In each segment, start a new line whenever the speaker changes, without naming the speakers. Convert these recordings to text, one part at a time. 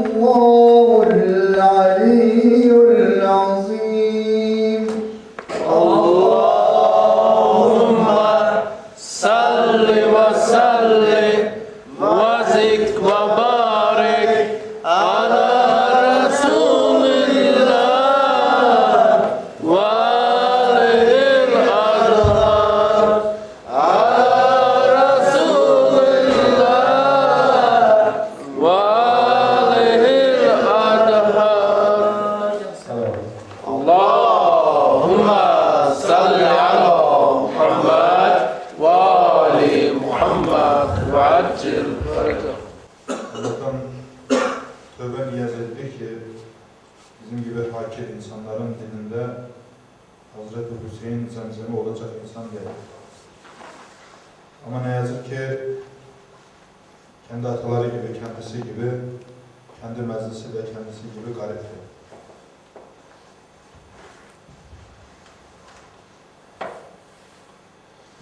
الله
kendi ataları gibi, kendisi gibi, kendi meclisi ve kendisi gibi garipti.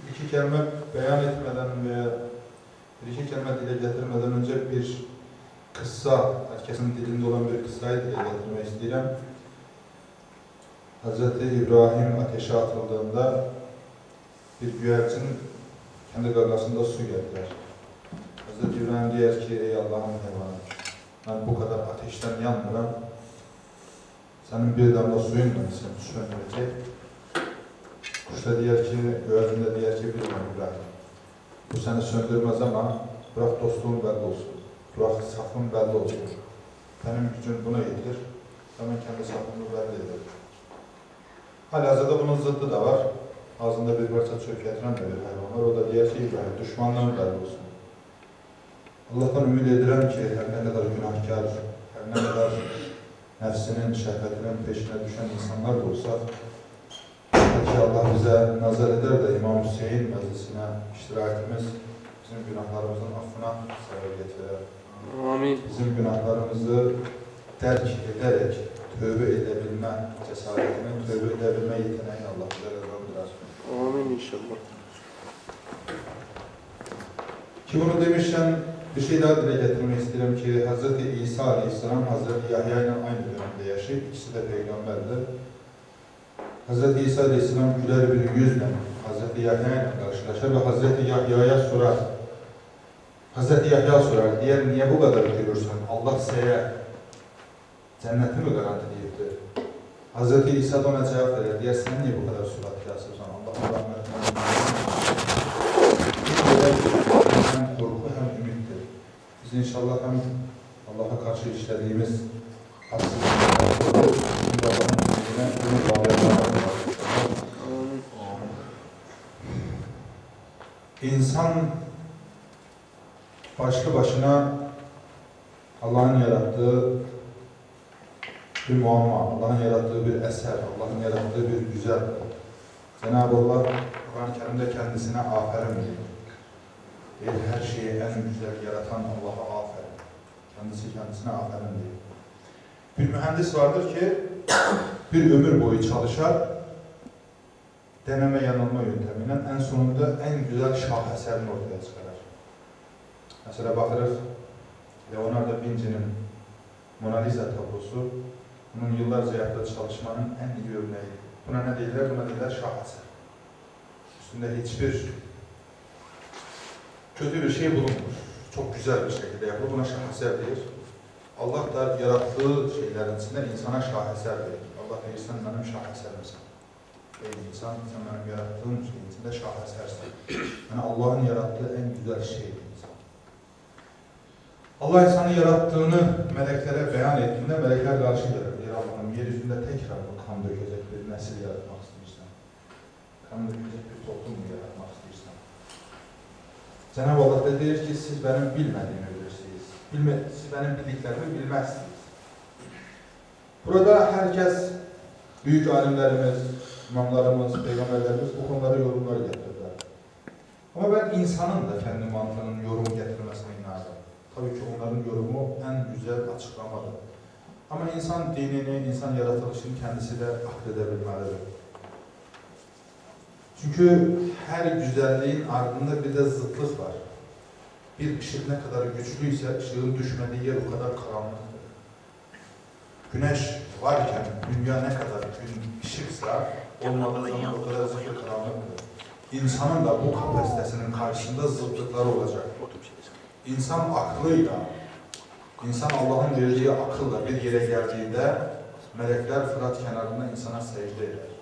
İki kelime beyan etmeden veya bir iki kelime dile getirmeden önce bir kıssa, herkesin dilinde olan bir kıssayı dile getirmek istedim. Hz. İbrahim ateşe atıldığında bir güvercin kendi gagasında su geldiler. Hz. İbrahim diyor ki ey Allah'ın hayvanı ben bu kadar ateşten yanmıram. Senin bir damla suyun mu seni söndürecek? Kuş da diyor ki, güvercin de diyor ki bilmem İbrahim. Bu seni söndürmez ama bırak dostluğun belli olsun. Bırak safın belli olsun. Benim gücüm buna yeter. Hemen kendi safımı belli ederim. Halihazırda bunun zıddı da var. Ağzında bir parça çöp getiren de bir hayvan var. O da diğer şey İbrahim. Düşmanlığın belli olsun. Allah'tan ümid edirəm ki, hər nə qədər günahkar, hər nə qədər nəfsinin, şəhvətinin peşinə düşən insanlar da olsaq, ki Allah bizə nəzər edər də İmam Hüseyin məclisinə iştirakimiz bizim günahlarımızın affına səbəbiyyət verər.
Amin.
Bizim günahlarımızı dərk edərək tövbə edə bilmə cəsarətini, tövbə edə bilmə yetənəyini Allah
bizə qazandırar. Amin inşallah.
Ki bunu demişsən, bir şey daha dile getirmek isterim ki Hz. İsa Aleyhisselam Hz. Yahya ile aynı dönemde yaşayıp ikisi de peygamberdir. Hz. İsa Aleyhisselam güler bir yüzle Hz. Yahya ile karşılaşır ve Hz. Yahya'ya sorar. Hz. Yahya sorar, diğer niye bu kadar gülürsen? Allah size cenneti mi garantileyipti? Hz. İsa ona cevap verir, diğer sen niye bu kadar surat kıyasıyorsan? Allah'ın rahmetinden hem Biz inşallah hem Allah'a karşı işlediğimiz haksızlıkları Allah'ın İnsan başlı başına Allah'ın yarattığı bir muamma, Allah'ın yarattığı bir eser, Allah'ın yarattığı bir güzel. Cenab-ı Allah Kur'an-ı Kerim'de kendisine aferin diyor. Her şeyi en güzel yaratan Allah'a aferin. Kendisi kendisine aferin diyor. Bir mühendis vardır ki bir ömür boyu çalışar, deneme yanılma yöntemiyle en sonunda en güzel şaheserini ortaya çıkarır. Mesela bakırız Leonardo da Vinci'nin Mona Lisa tablosu bunun yıllarca yaptığı çalışmanın en iyi örneği. Buna ne değiller? Buna değiller şaheser. Üstünde hiçbir kötü bir şey bulunmuş. Çok güzel bir şekilde yapılır. Buna şaheser denir. Allah da yarattığı şeylerin içinde insana şaheser verir. Allah verirsen benim şaheserimsin. Ey insan, sen benim yarattığım şeyin içinde şahesersin. Yani Allah'ın yarattığı en güzel şey insan. Allah insanı yarattığını meleklere beyan ettiğinde melekler karşı gelir. Ey Allah'ım yeryüzünde tekrar kan dökecek bir nesil yaratmak istiyorsan. Kan dökecek bir toplum yaratmak istiyorsan. Cenab-ı Allah da diyor ki siz benim bilmediğimi bilirsiniz. Bilme, siz benim bildiklerimi bilmezsiniz. Burada herkes, büyük alimlerimiz, imamlarımız, peygamberlerimiz bu konulara yorumlar getirdiler. Ama ben insanın da kendi mantığının yorum getirmesine inanıyorum. Tabii ki onların yorumu en güzel açıklamadır. Ama insan dinini, insan yaratılışını kendisi de akledebilmelidir. Çünkü her güzelliğin ardında bir de zıtlık var. Bir ışık ne kadar güçlüyse ışığın düşmediği yer o kadar karanlıktır. Güneş varken dünya ne kadar gün ışıksa olmadığı zaman o kadar zıtlık karanlıktır. İnsanın da bu kapasitesinin karşısında zıtlıkları olacak. İnsan aklıyla, insan Allah'ın verdiği akılla bir yere geldiğinde melekler Fırat kenarında insana secde eder.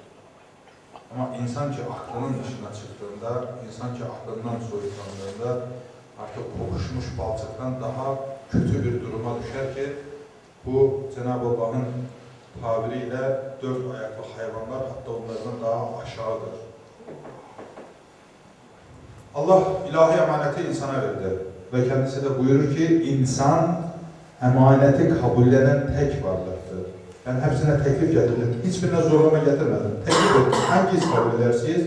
Ama insan ki aklının dışına çıktığında, insan ki aklından soyutlandığında artık kokuşmuş balçıktan daha kötü bir duruma düşer ki bu Cenab-ı Allah'ın tabiriyle dört ayaklı hayvanlar hatta onlardan daha aşağıdır. Allah ilahi emaneti insana verdi ve kendisi de buyurur ki insan emaneti kabullenen tek varlıktır. Ben hepsine teklif getirdim. Hiçbirine zorlama getirmedim. Teklif ettim. Hangisi kabul edersiniz?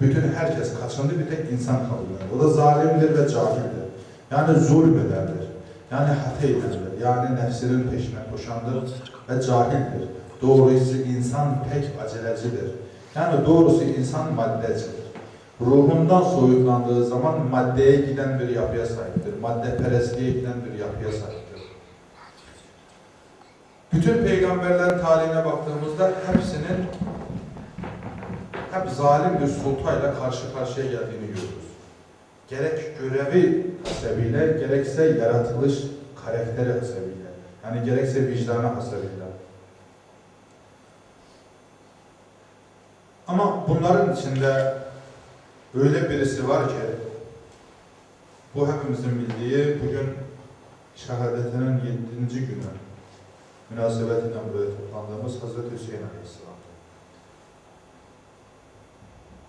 Bütün herkes kaçındı bir tek insan kabul eder. O da zalimdir ve cahildir. Yani zulmedendir. Yani hata edendir. Yani nefsinin peşine koşandır ve cahildir. Doğrusu insan pek acelecidir. Yani doğrusu insan maddecidir. Ruhundan soyutlandığı zaman maddeye giden bir yapıya sahiptir. Madde perestliğe giden bir yapıya sahiptir. Bütün peygamberlerin tarihine baktığımızda hepsinin hep zalim bir sultayla karşı karşıya geldiğini görüyoruz. Gerek görevi hasebiyle, gerekse yaratılış karakteri hasebiyle. Yani gerekse vicdanı hasebiyle. Ama bunların içinde öyle birisi var ki, bu hepimizin bildiği bugün şehadetinin yedinci günü münasebetiyle buraya toplandığımız Hazreti Hüseyin Aleyhisselam.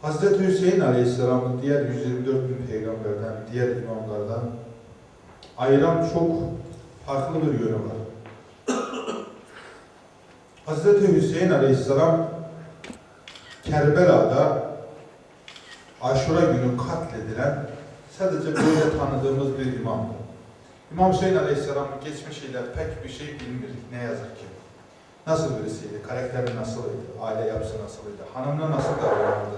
Hazreti Hüseyin Aleyhisselam'ı diğer 124 bin peygamberden, diğer imamlardan ayıran çok farklı bir yönü var. Hazreti Hüseyin Aleyhisselam Kerbela'da Aşura günü katledilen sadece böyle tanıdığımız bir imamdı. İmam Hüseyin Aleyhisselam'ın geçmişiyle pek bir şey bilmiyoruz ne yazık ki. Nasıl birisiydi, karakteri nasıldı, aile yapısı nasıldı, hanımına nasıl davranırdı,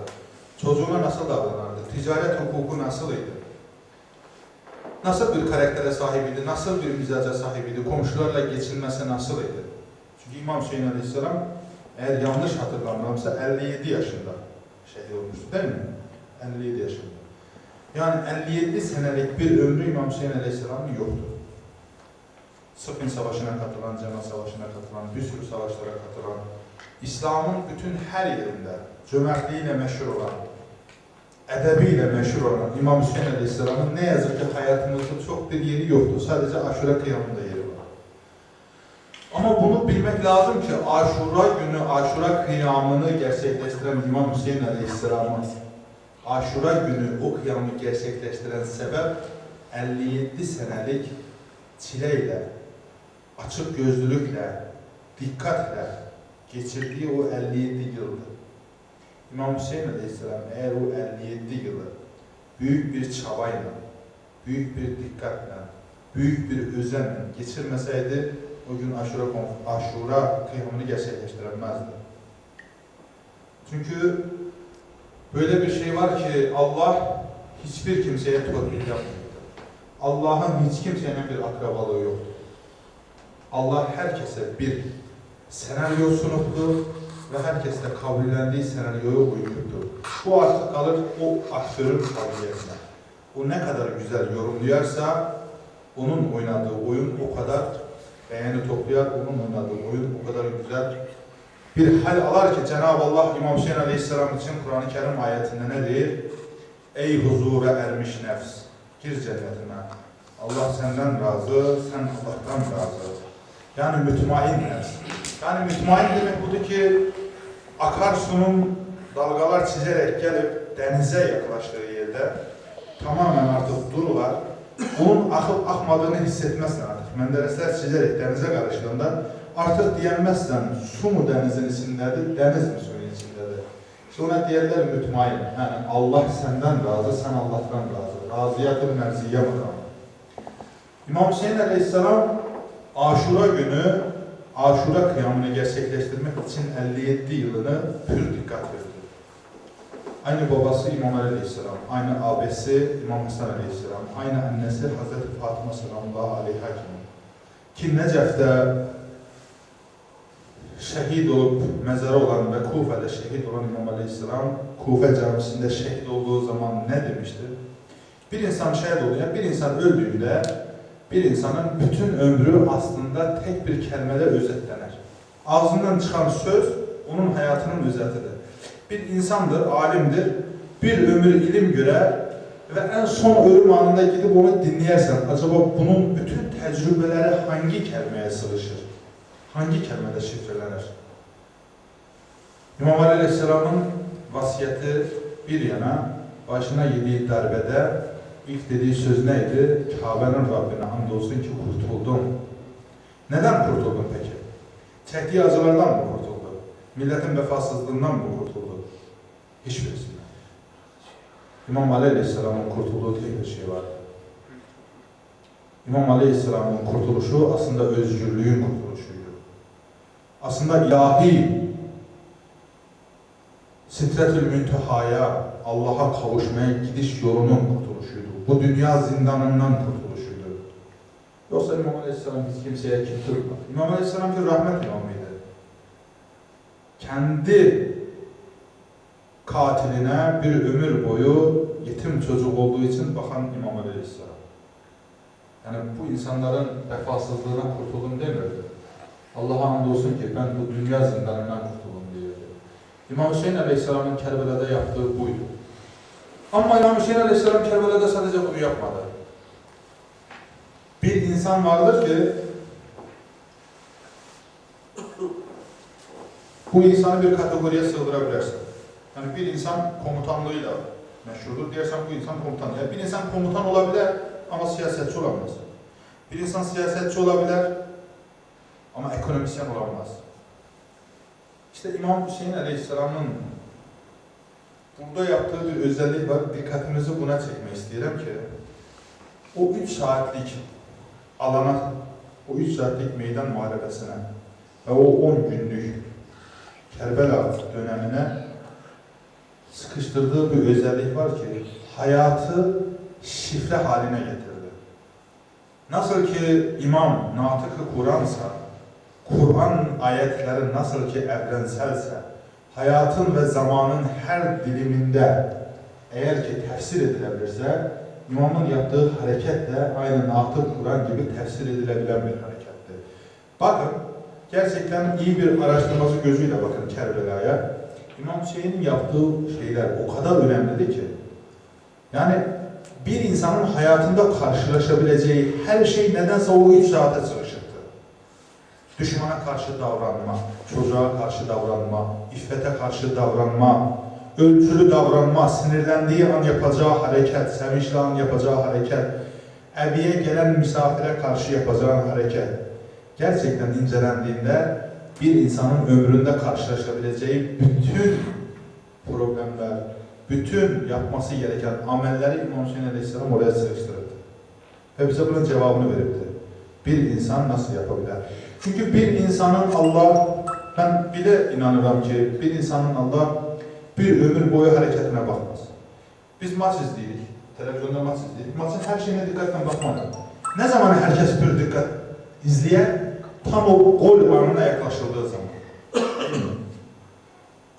çocuğuna nasıl davranırdı, ticaret hukuku nasıldı, nasıl bir karaktere sahibiydi, nasıl bir mizaca sahibiydi, komşularla geçinmesi nasıldı. Çünkü İmam Hüseyin Aleyhisselam eğer yanlış hatırlamıyorsam 57 yaşında şehit olmuştu değil mi? 57 yaşında. Yani 57 senelik bir ömrü İmam Hüseyin Aleyhisselam'ın yoktu. Sıffin Savaşı'na katılan, Cemal Savaşı'na katılan, bir sürü savaşlara katılan, İslam'ın bütün her yerinde cömertliğiyle meşhur olan, edebiyle meşhur olan İmam Hüseyin Aleyhisselam'ın ne yazık ki hayatımızda çok bir yeri yoktu. Sadece aşure kıyamında yeri var. Ama bunu bilmek lazım ki aşura günü, aşura kıyamını gerçekleştiren İmam Hüseyin Aleyhisselam'ın Aşura günü o kıyamı gerçekleştiren sebep 57 senelik çileyle, açık gözlülükle, dikkatle geçirdiği o 57 yıldı. İmam Hüseyin Aleyhisselam eğer o 57 yılı büyük bir çabayla, büyük bir dikkatle, büyük bir özenle geçirmeseydi o gün Aşura, Aşura kıyamını gerçekleştiremezdi. Çünkü Böyle bir şey var ki Allah hiçbir kimseye torpil yapmıyor. Allah'ın hiç kimseyle bir akrabalığı yok. Allah herkese bir senaryo sunuktu ve herkesle kabullendiği senaryoyu uydurdu. Bu artık kalır o aktörün kabiliyetine. O ne kadar güzel yorumluyorsa onun oynadığı oyun o kadar beğeni toplayar, onun oynadığı oyun o kadar güzel bir hal alar ki Cenab-ı Allah İmam Hüseyin Aleyhisselam için Kur'an-ı Kerim ayetinde ne deyir? Ey huzura ermiş nefs, gir cennetine. Allah senden razı, sen Allah'tan razı. Yani mütmain nefs. Yani mütmain demek budur ki akarsunun dalgalar çizerek gelip denize yaklaştığı yerde tamamen artık durular. Bunun akıp akmadığını hissetmezsen artık. Menderesler çizerek denize karıştığında artık diyemezsen su mu denizin içindedir, deniz mi suyun içindedir? İşte ona diğerler mütmain. Yani Allah senden razı, sen Allah'tan razı. Merziye makamı. İmam Hüseyin Aleyhisselam Aşura günü Aşura kıyamını gerçekleştirmek için 57 yılını pür dikkat verdi. Aynı babası İmam Ali Aleyhisselam, aynı abisi İmam Hasan Aleyhisselam, aynı annesi Hazreti Fatıma sallallahu aleyhi ve sellem. Ki Necef'te şehit olup mezarı olan ve Kufe'de şehit olan İmam Aleyhisselam, Kufe camisinde şehit olduğu zaman ne demiştir? Bir insan şehit oluyor, bir insan öldüğünde bir insanın bütün ömrü aslında tek bir kelimede özetlenir. Ağzından çıkan söz onun hayatının özetidir. Bir insandır, alimdir, bir ömür ilim görer ve en son ölüm anında gidip onu dinleyersen acaba bunun bütün tecrübeleri hangi kelimeye sığışır? Hangi kelimede şifrelenir? İmam Ali Aleyhisselam'ın vasiyeti bir yana başına yediği darbede İlk dediği söz neydi? Kabe'nin Rabbine hamdolsun ki kurtuldum. Neden kurtuldun peki? Çektiği acılardan mı kurtuldu? Milletin vefasızlığından mı kurtuldu? Hiçbirisinden. İmam Ali Aleyhisselam'ın kurtulduğu tek bir şey vardı. İmam Aleyhisselam'ın kurtuluşu aslında özgürlüğün kurtuluşuydu. Aslında ilahi Sitretül Münteha'ya, Allah'a kavuşmaya gidiş yolunun kurtuluşuydu. Bu dünya zindanından kurtuluşuydu. Yoksa İmam Aleyhisselam biz kimseye kin tutmadı. İmam Aleyhisselam bir rahmet imamıydı. Kendi katiline bir ömür boyu yetim çocuk olduğu için bakan İmam Aleyhisselam. Yani bu insanların vefasızlığına kurtuldum demiyordu. Allah'a hamdolsun ki ben bu dünya zindanından kurtuldum diyordu. İmam Hüseyin Aleyhisselam'ın Kerbela'da yaptığı buydu. Ama İmam Hüseyin Aleyhisselam Kerbela'da sadece bunu yapmadı. Bir insan vardır ki bu insanı bir kategoriye sığdırabilirsin. Yani bir insan komutanlığıyla meşhurdur dersen bu insan komutan. Yani bir insan komutan olabilir ama siyasetçi olamaz. Bir insan siyasetçi olabilir ama ekonomisyen olamaz. İşte İmam Hüseyin Aleyhisselam'ın burada yaptığı bir özellik var. Dikkatimizi buna çekmek isterim ki o üç saatlik alana, o üç saatlik meydan muharebesine ve o on günlük Kerbela dönemine sıkıştırdığı bir özellik var ki hayatı şifre haline getirdi. Nasıl ki İmam Natık-ı Kur'ansa, Kur'an ayetleri nasıl ki evrenselse, hayatın ve zamanın her diliminde eğer ki tefsir edilebilirse, İmamın yaptığı hareket de aynı Natık Kur'an gibi tefsir edilebilen bir hareketti. Bakın, gerçekten iyi bir araştırması gözüyle bakın Kerbela'ya. İmam Hüseyin'in yaptığı şeyler o kadar önemlidir ki, yani bir insanın hayatında karşılaşabileceği her şey nedense o üç saate sığışırdı. Düşmana karşı davranma, çocuğa karşı davranma, iffete karşı davranma, ölçülü davranma, sinirlendiği an yapacağı hareket, sevinçli an yapacağı hareket, eviye gelen misafire karşı yapacağı hareket. Gerçekten incelendiğinde bir insanın ömründe karşılaşabileceği bütün problemler, bütün yapması gereken amelleri İmam Hüseyin Aleyhisselam oraya sıkıştırdı. Ve bize bunun cevabını verirdi. Bir insan nasıl yapabilir? Çünkü bir insanın Allah, ben bile inanırım ki bir insanın Allah bir ömür boyu hareketine bakmaz. Biz maç izleyirik, televizyonda maç izleyirik. Maçın her şeyine dikkatle bakmadık. Ne zaman herkes bir dikkat izleyer? Tam o gol anına yaklaşıldığı zaman.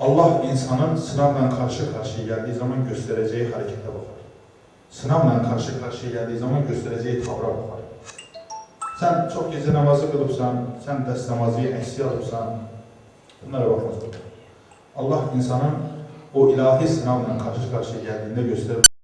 Allah insanın sınavla karşı karşıya geldiği zaman göstereceği harekete bakar. Sınavla karşı karşıya geldiği zaman göstereceği tavra bakar. Sen çok gece namazı kılıpsan, sen dest namazı eksi alıpsan, Bunlara bakmaz olur. Allah insanın o ilahi sınavla karşı karşıya geldiğinde gösterir